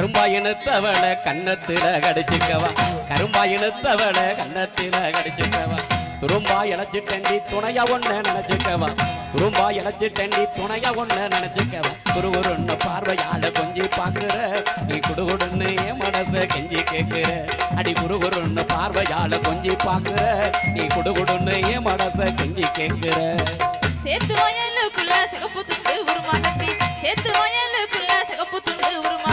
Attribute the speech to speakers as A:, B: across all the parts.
A: கரும்பாயினத்தவளை கன்னத்தில கடிச்சுக்கவா. கரும்பாயினத்தவளை கன்னத்தில கடிச்சுக்கவா. துரும்பா டண்டி துணையா ஒண்ணு நினைச்சுக்கவா. துரும்பா இழைச்சிட்டண்டி துணையா ஒண்ணு நினைச்சுக்கவா. குருகுருன்னு பார்வையால கொஞ்சி பாக்குற நீ குடுகுடுன்னு என் மனச கெஞ்சி கேக்குற அடி குருகுருன்னு பார்வையால கொஞ்சி பாக்குற நீ குடுகுடுன்னு என் மனச கெஞ்சி கேக்குற
B: சேர்த்து வயலுக்குள்ள சிகப்பு துண்டு உருமா கட்டி சேத்து வயலுக்குள்ள சிகப்பு துண்டு உருமா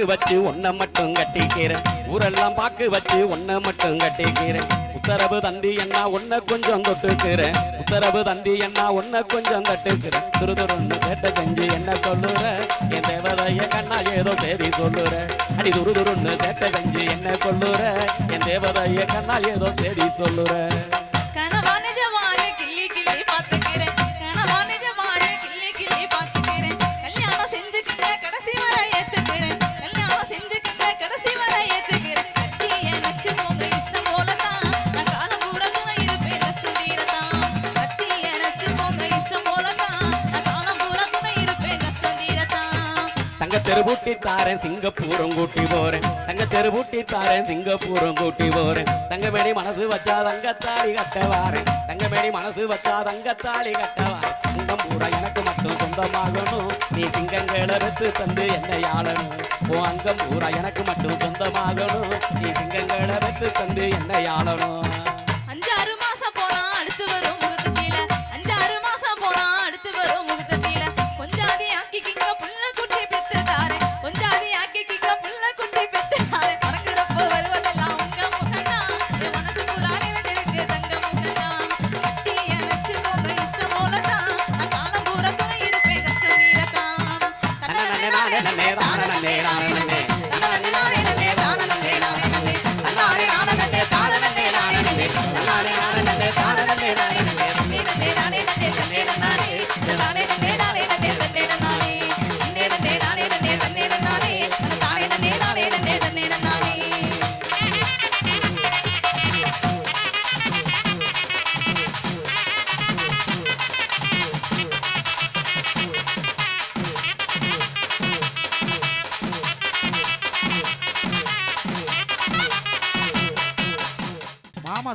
A: பாக்கு வச்சு ஒன்ன மட்டும் கட்டிக்கிறேன். ஊரெல்லாம் பாக்கு வச்சு ஒன்ன மட்டும் கட்டிக்கிறேன். உத்தரவு தந்தி என்ன ஒன்ன கொஞ்சம் தொட்டுக்கிறேன். உத்தரவு தந்தி என்ன ஒன்ன கொஞ்சம் தட்டுக்கிறேன். துரு துருன்னு கேட்ட செஞ்சு என்ன சொல்லுற? என் தேவதைய கண்ணா ஏதோ சரி சொல்லுற. அடி துரு துருன்னு கேட்ட செஞ்சு என்ன கொல்லுற என் தேவதைய கண்ணா ஏதோ சரி சொல்லுற. தாரேன் சிங்கப்பூரம் கூட்டி போறேன். தங்க தெருவூட்டி தாரேன் சிங்கப்பூரம் கூட்டி போறேன். தங்கமேடி மனசு வச்சா தங்கத்தாளி கட்ட தங்க தங்கமேடி மனசு வச்சா தங்கத்தாளி கட்ட வாரேன் தங்கம் பூரா எனக்கு மட்டும் சொந்தமாகணும். நீ சிங்கங்கள் எடுத்து தந்து என்னை ஆளணும். உன் அங்கம் பூரா எனக்கு மட்டும் சொந்தமாகணும். நீ சிங்கங்கள் எடுத்து தந்து என்னை ஆளணும். நன்னே நானே நன்னே நன்னே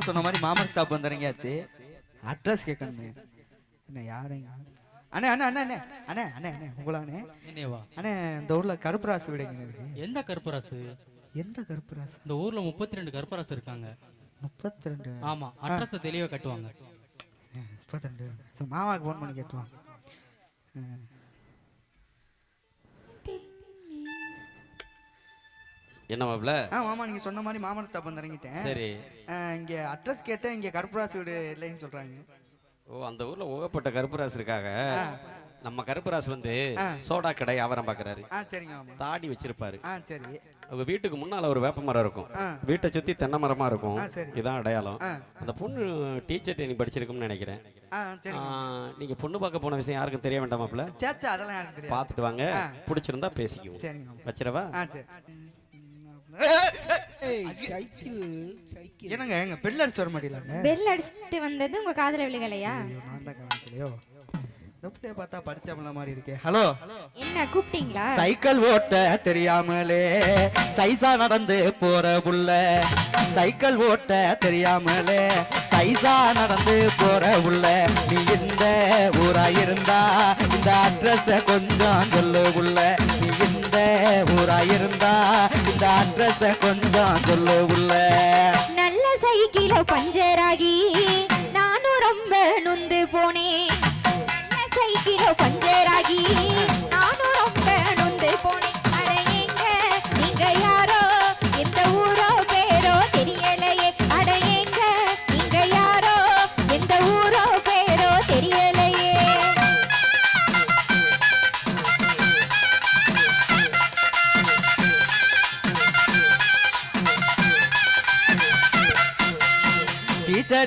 C: சொன்ன மாதிரி மாமர் ஸ்டாப் வந்துறீங்கயாச்சு? அட்ரஸ் கேட்கணுமே என்ன யாருங்க அண்ணே அண்ணே அண்ணே அண்ணே அண்ணே அண்ணே அண்ணே உங்களா அண்ணே
D: என்னேவா
C: அண்ணே இந்த ஊர்ல கருப்பராசு வீடுங்க
D: எந்த கருப்பராசு
C: எந்த கருப்பராசு
D: இந்த ஊர்ல முப்பத்தி ரெண்டு கருப்பராசு இருக்காங்க.
C: முப்பத்தி ரெண்டு
D: ஆமா அட்ரஸ் தெளிவா கட்டுவாங்க.
C: முப்பத்தி ரெண்டு மாமாவுக்கு ஃபோன் பண்ணி கேட்டுவான்
A: என்ன மாப்ள
C: ஆ மாமா நீங்க சொன்ன மாதிரி மாமன் வந்து இறங்கிட்டேன்.
A: சரி.
C: இங்க அட்ரஸ் கேட்டேன் இங்க கருப்பராசு வீடு இல்லைன்னு சொல்றாங்க.
A: ஓ அந்த ஊர்ல ஊகப்பட்ட கருப்பராசு இருக்காங்க நம்ம கருப்பராசு வந்து சோடா கடை வியாபாரம் பாக்குறாரு.
C: ஆ சரிங்க மாமா.
A: தாடி வச்சிருப்பாரு.
C: ஆ சரி.
A: அவங்க வீட்டுக்கு முன்னால ஒரு வேப்ப மரம் இருக்கும். வீட்டை சுத்தி தென்னை மரமா இருக்கும். இதான் அடையாளம். அந்த பொண்ணு டீச்சர் ட்ரைனிங் படிச்சிருக்கும்னு நினைக்கிறேன். நீங்க பொண்ணு பார்க்க போன விஷயம் யாருக்கும் தெரிய வேண்டாமாப்ல பார்த்துட்டு வாங்க. பிடிச்சிருந்தா பேசிக்குவோம்.
C: சரிங்க மாமா
A: வச்சிரவா
C: ஆ சரி
E: சைக்கிள் சைக்கிள்.
C: என்னங்க எங்க பெல்லடிச்சு வர மாட்டீங்களாங்க?
F: பெல் அடிச்சுட்டு வந்தது உங்க காதுல விழுகலையா?
C: நான் தான் கவனிக்கலையோ பிள்ளைய பார்த்தா படிச்சவங்கள மாதிரி இருக்கே. ஹலோ?
F: என்ன கூப்பிட்டீங்களா?
C: சைக்கிள் ஓட்ட தெரியாமலே சைசா நடந்து போற புள்ள. சைக்கிள் ஓட்ட தெரியாமலே சைசா நடந்து போற புள்ள. நீ இந்த ஊரா இருந்தா இந்த அட்ரஸ கொஞ்சம் சொல்லு இந்த ஊரா இருந்தா இந்த அட்ரஸ கொஞ்சம் சொல்லு உள்ள.
F: நல்ல சைக்கிள பஞ்சர் ஆகி நானும் ரொம்ப நொந்து போனேன். நல்ல சைக்கிள பஞ்சர்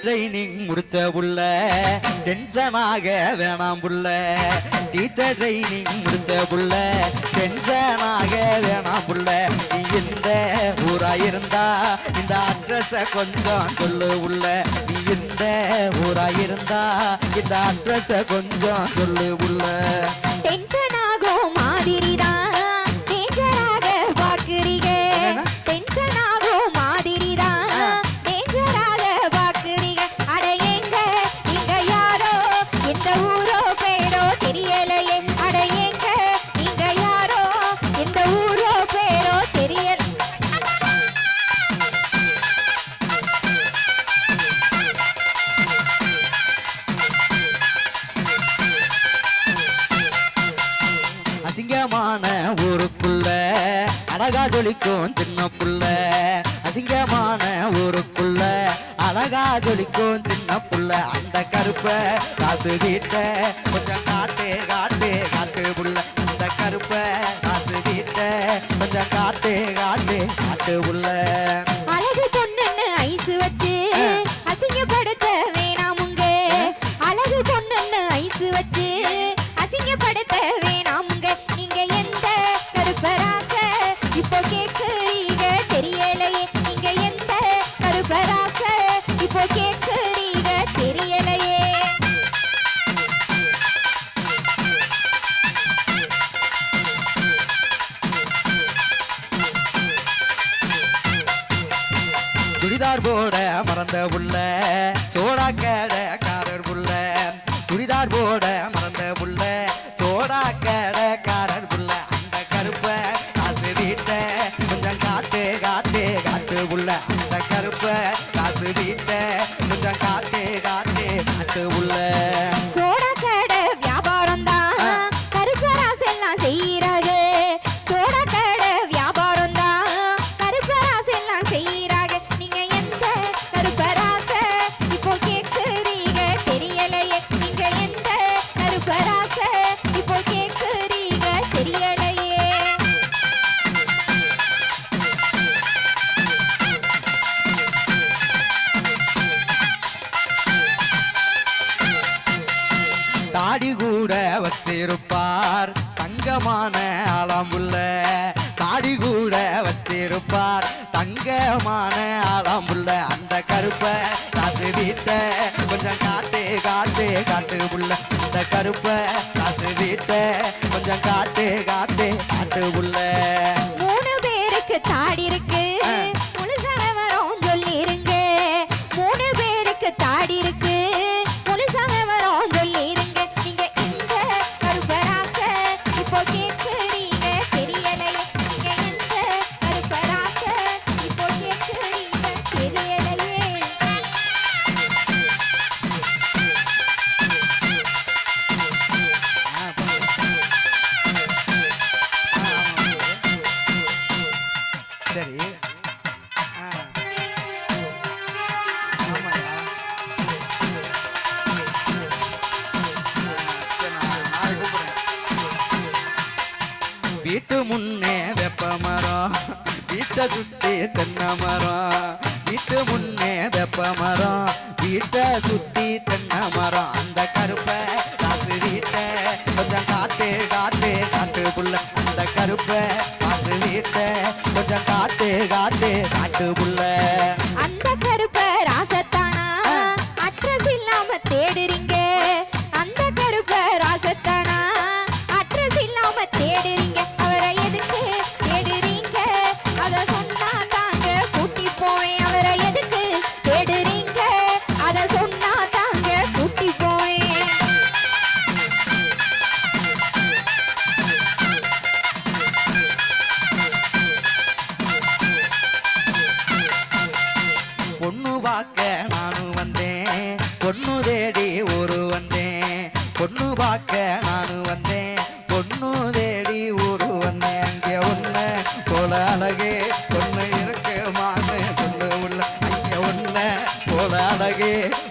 C: ட்ரைனிங் முடிச்ச புள்ள. டென்ஷனாக வேணாம் புள்ள. டீச்சர் ட்ரைனிங் முடிச்ச புள்ள. டென்ஷனாக வேணாம் புள்ள. நீ இந்த ஊரா இருந்தா இந்த அட்ரஸ கொஞ்சம் சொல்லு உள்ள. நீ இந்த ஊரா இருந்தா இந்த அட்ரஸ கொஞ்சம் சொல்லு உள்ள.
F: டென்ஷன் ஆகும் மாதிரிதான்.
C: ஜொலிக்கும் சின்ன புள்ள அசிங்கமான ஊருக்குள்ள அழகா ஜொலிக்கும் சின்ன புள்ள அந்த கருப்ப காசு வீட்ட கொஞ்சம் காட்டு காட்டு காட்டு புள்ள. அந்த கருப்ப காசு வீட்ட கொஞ்சம் காட்டு காட்டு காட்டு புள்ள. சோடா காரர் புள்ள சுடிதார் போட தங்கமான ஆளாம்புள்ள தாடி கூட வச்சிருப்பார். தங்கமான ஆளாம்புள்ள அந்த கருப்ப காசு வீட்ட கொஞ்சம் காட்டு காட்டு காட்டு புள்ள. அந்த கருப்ப காசு வீட்ட கொஞ்சம் காட்டு காட்டு காட்டு புள்ள.
F: மூணு பேருக்கு தாடி இருக்கு.
C: வீட்டு முன்னே வெப்ப மரம் வீட்டை சுத்தி தென்னை மரம் வீட்டு முன்னே வெப்ப மரம் வீட்டை சுத்தி தென்னை மரம். அந்த கருப்பை காசு வீட்டை கொஞ்சம் காட்டு காட்டு காட்டு புள்ள. அந்த கருப்பை காசு வீட்டை கொஞ்சம் again.